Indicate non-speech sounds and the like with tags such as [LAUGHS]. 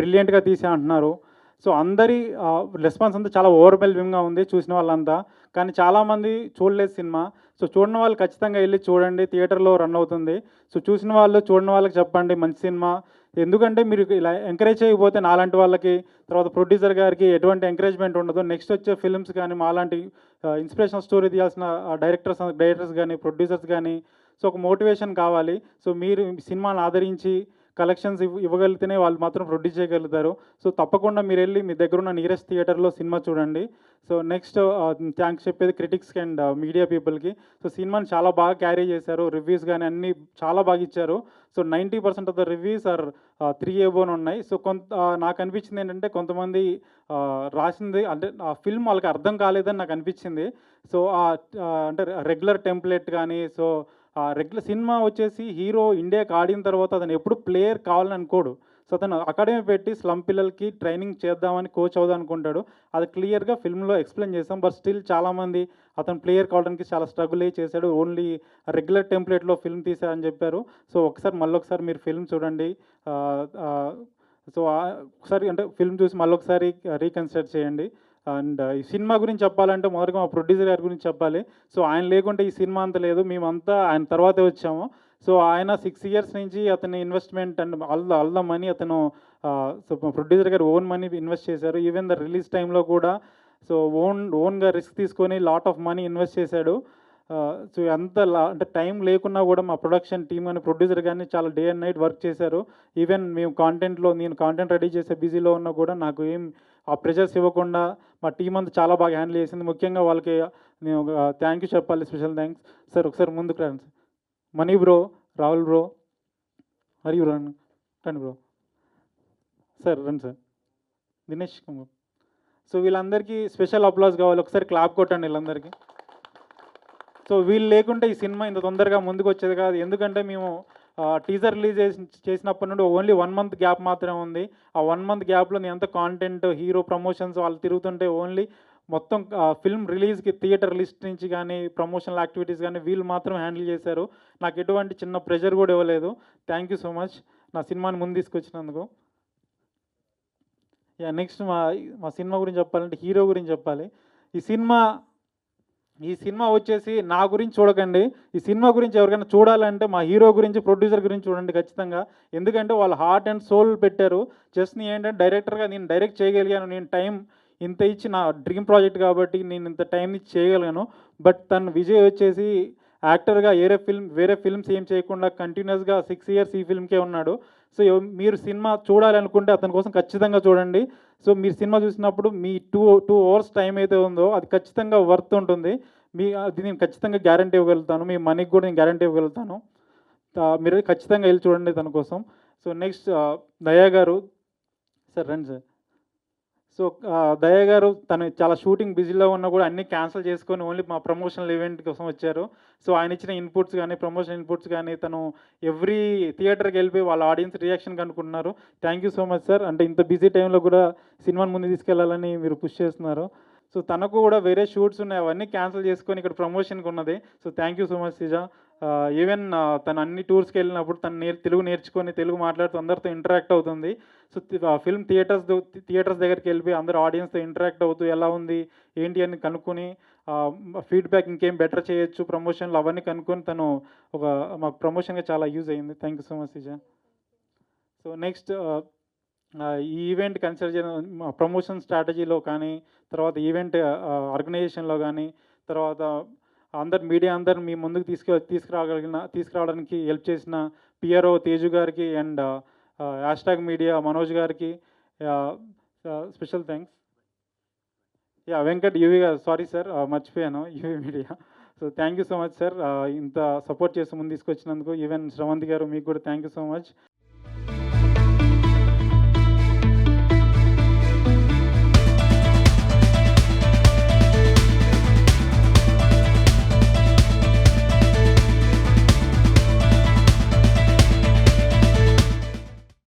బ్రిలియంట్గా తీసే అంటున్నారు. సో అందరి రెస్పాన్స్ అంతా చాలా ఓవర్వెల్మింగ్గా ఉంది చూసిన వాళ్ళంతా. కానీ చాలామంది చూడలేదు సినిమా. సో చూడని వాళ్ళు ఖచ్చితంగా వెళ్ళి చూడండి. థియేటర్లో రన్ అవుతుంది. సో చూసిన వాళ్ళు చూడని వాళ్ళకి చెప్పండి. మంచి సినిమా. ఎందుకంటే మీరు ఇలా ఎంకరేజ్ చేయకపోతే నాలాంటి వాళ్ళకి తర్వాత ప్రొడ్యూసర్ గారికి ఎటువంటి ఎంకరేజ్మెంట్ ఉండదు. నెక్స్ట్ వచ్చే ఫిల్మ్స్ కానీ మాలాంటి ఇన్స్పిరేషన్ స్టోరీ తీయాల్సిన డైరెక్టర్స్ డైరెక్టర్స్ కానీ ప్రొడ్యూసర్స్ కానీ సో ఒక మోటివేషన్ కావాలి. సో మీరు సినిమాను ఆదరించి కలెక్షన్స్ ఇవ్ ఇవ్వగలిగితేనే వాళ్ళు మాత్రం ప్రొడ్యూస్ చేయగలుగుతారు. సో తప్పకుండా మీరు వెళ్ళి మీ దగ్గర ఉన్న నియరెస్ట్ థియేటర్లో సినిమా చూడండి. సో నెక్స్ట్ థ్యాంక్స్ చెప్పేది క్రిటిక్స్కి అండ్ మీడియా పీపుల్కి సో సినిమాని చాలా బాగా క్యారీ చేశారు. రివ్యూస్ కానీ అన్నీ చాలా బాగా ఇచ్చారు. So ninety percent of the reviews are three above ఉన్నాయి. సో కొంత నాకు అనిపించింది ఏంటంటే కొంతమంది రాసింది అంటే ఆ ఫిల్మ్ వాళ్ళకి అర్థం కాలేదని నాకు అనిపించింది. సో అంటే రెగ్యులర్ టెంప్లెట్ కానీ సో రెగ్యులర్ సినిమా వచ్చేసి హీరో ఇండియాకి ఆడిన తర్వాత అతను ఎప్పుడు ప్లేయర్ కావాలని అనుకోడు. సో అతను అకాడమీ పెట్టి స్లమ్ పిల్లలకి ట్రైనింగ్ చేద్దామని కోచ్ అవుదాం అనుకుంటాడు అది క్లియర్గా ఫిల్మ్లో ఎక్స్ప్లెయిన్ చేస్తాం బట్ స్టిల్ చాలామంది అతను ప్లేయర్ కావడానికి చాలా స్ట్రగుల్ అయ్యి చేశాడు. ఓన్లీ రెగ్యులర్ టెంప్లెట్లో ఫిల్మ్ తీశారని చెప్పారు. సో ఒకసారి మళ్ళొకసారి మీరు ఫిల్మ్ చూడండి. సో ఒకసారి అంటే ఫిల్మ్ చూసి మళ్ళీ ఒకసారి రీకన్సిడర్ చేయండి. అండ్ ఈ సినిమా గురించి చెప్పాలంటే మొదటగా మా ప్రొడ్యూసర్ గారి గురించి చెప్పాలి. సో ఆయన లేకుంటే ఈ సినిమా అంత లేదు. మేమంతా ఆయన తర్వాతే వచ్చాము. సో ఆయన సిక్స్ ఇయర్స్ నుంచి అతని investment and all the all the money అతను సో ప్రొడ్యూసర్ గారు ఓన్ మనీ ఇన్వెస్ట్ చేశారు. ఈవెన్ ద రిలీజ్ టైంలో కూడా సో ఓన్ ఓన్గా రిస్క్ తీసుకొని లాట్ ఆఫ్ మనీ ఇన్వెస్ట్ చేశాడు. సో అంత లా- అంటే టైం లేకున్నా కూడా మా ప్రొడక్షన్ టీమ్ కానీ ప్రొడ్యూసర్ కానీ చాలా డే అండ్ నైట్ వర్క్ చేశారు. ఈవెన్ మేము కాంటెంట్లో నేను కాంటెంట్ రెడీ చేసే బిజీలో ఉన్నా కూడా నాకు ఏం ఆ ప్రెషర్స్ ఇవ్వకుండా మా టీం అంతా చాలా బాగా హ్యాండిల్ చేసింది. ముఖ్యంగా వాళ్ళకి నేను థ్యాంక్ యూ చెప్పాలి. స్పెషల్ థ్యాంక్స్ సార్ ఒకసారి ముందుకు రండి. Sir Mani bro Rahul bro Hari bro రండి. బ్రో. సార్ రండి సార్ దినేష్ కుమార్. సో వీళ్ళందరికీ స్పెషల్ అప్లాస్ కావాలి. ఒకసారి క్లాప్ కొట్టండి వీళ్ళందరికీ. సో వీళ్ళు లేకుంటే ఈ సినిమా ఇంత తొందరగా ముందుకు వచ్చేది కాదు. ఎందుకంటే మేము టీజర్ రిలీజ్ చేసి చేసినప్పటి నుండి ఓన్లీ వన్ మంత్ గ్యాప్ మాత్రమే ఉంది. ఆ వన్ మంత్ గ్యాప్లో ఎంత కాంటెంట్ హీరో ప్రమోషన్స్ వాళ్ళు తిరుగుతుంటే ఓన్లీ మొత్తం ఫిల్మ్ రిలీజ్కి థియేటర్ లిస్ట్ నుంచి కానీ ప్రమోషనల్ యాక్టివిటీస్ కానీ వీళ్ళు మాత్రం హ్యాండిల్ చేశారు. నాకు ఎటువంటి చిన్న ప్రెషర్ కూడా ఇవ్వలేదు. థ్యాంక్ యూ సో మచ్ నా సినిమాని ముందు తీసుకొచ్చినందుకు. యా నెక్స్ట్ మా మా సినిమా గురించి చెప్పాలంటే హీరో గురించి చెప్పాలి. ఈ సినిమా ఈ సినిమా వచ్చేసి నా గురించి చూడకండి. ఈ సినిమా గురించి ఎవరికైనా చూడాలంటే మా హీరో గురించి ప్రొడ్యూసర్ గురించి చూడండి ఖచ్చితంగా. ఎందుకంటే వాళ్ళు హార్ట్ అండ్ సోల్ పెట్టారు. జస్ట్ నీ ఏంటంటే డైరెక్టర్గా నేను డైరెక్ట్ చేయగలిగాను. నేను టైం ఇంత ఇచ్చి నా డ్రీమ్ ప్రాజెక్ట్ కాబట్టి నేను ఇంత టైం ఇచ్చి చేయగలిగాను. బట్ తను విజయ్ వచ్చేసి యాక్టర్గా వేరే ఫిల్మ్ వేరే ఫిల్మ్స్ ఏం చేయకుండా కంటిన్యూస్గా సిక్స్ ఇయర్స్ ఈ ఫిల్మ్కే ఉన్నాడు. సో మీరు సినిమా చూడాలి అనుకుంటే అతని కోసం ఖచ్చితంగా చూడండి. సో మీరు సినిమా చూసినప్పుడు మీ టూ టూ అవర్స్ టైం అయితే ఉందో అది ఖచ్చితంగా వర్త్ ఉంటుంది. మీ అది నేను ఖచ్చితంగా గ్యారంటీ ఇవ్వగలుగుతాను. మీ మనీకి కూడా నేను గ్యారంటీ ఇవ్వగలుగుతాను. మీరు ఖచ్చితంగా వెళ్ళి చూడండి తన కోసం. సో నెక్స్ట్ దయా గారు సార్ రండి సార్. సో దయ దయా గారు తను చాలా షూటింగ్ బిజీలో ఉన్నా కూడా అన్నీ క్యాన్సిల్ చేసుకొని ఓన్లీ మా ప్రమోషనల్ ఈవెంట్ కోసం వచ్చారు. సో ఆయన ఇచ్చిన ఇన్పుట్స్ కానీ ప్రమోషన్ ఇన్పుట్స్ కానీ తను ఎవ్రీ థియేటర్కి వెళ్ళిపోయి వాళ్ళ audience reaction కనుక్కుంటున్నారు thank you so much sir. అంటే ఇంత బిజీ టైంలో కూడా సినిమాని ముందు తీసుకెళ్ళాలని మీరు పుష్ చేస్తున్నారు. సో తనకు కూడా వేరే షూట్స్ ఉన్నాయి. అవన్నీ క్యాన్సిల్ చేసుకొని ఇక్కడ ప్రమోషన్కి ఉన్నది. So thank you so much Siza even తను అన్ని టూర్స్కి వెళ్ళినప్పుడు తను నేర్ తెలుగు నేర్చుకొని తెలుగు మాట్లాడుతూ అందరితో ఇంటరాక్ట్ అవుతుంది. సో ఫిల్మ్ థియేటర్స్ థియేటర్స్ దగ్గరికి వెళ్ళిపోయి అందరు ఆడియన్స్తో ఇంటరాక్ట్ అవుతూ ఎలా ఉంది ఏంటి అని కనుక్కొని ఫీడ్బ్యాక్ ఇంకేం బెటర్ చేయొచ్చు ప్రమోషన్లు అవన్నీ కనుక్కొని తను ఒక మాకు ప్రమోషన్గా చాలా యూజ్ అయింది. Thank you so much Siza so next ఈ ఈవెంట్ కన్సిడర్ చేయడం ప్రమోషన్ స్ట్రాటజీలో కానీ తర్వాత ఈవెంట్ ఆర్గనైజేషన్లో కానీ తర్వాత అందరు మీడియా అందరు మీ ముందుకు తీసుకు తీసుకురాగలిగిన తీసుకురావడానికి హెల్ప్ చేసిన పిఆర్ఓ తేజు గారికి అండ్ హ్యాష్ మీడియా మనోజ్ గారికి special thanks. Yeah Venkat UV గారు సారీ సార్ మర్చిపోయాను [LAUGHS] UV media. So thank you so much sir. ఇంత సపోర్ట్ చేసి ముందు తీసుకొచ్చినందుకు ఈవెన్ శ్రవంతి గారు మీకు కూడా థ్యాంక్ యూ సో మచ్.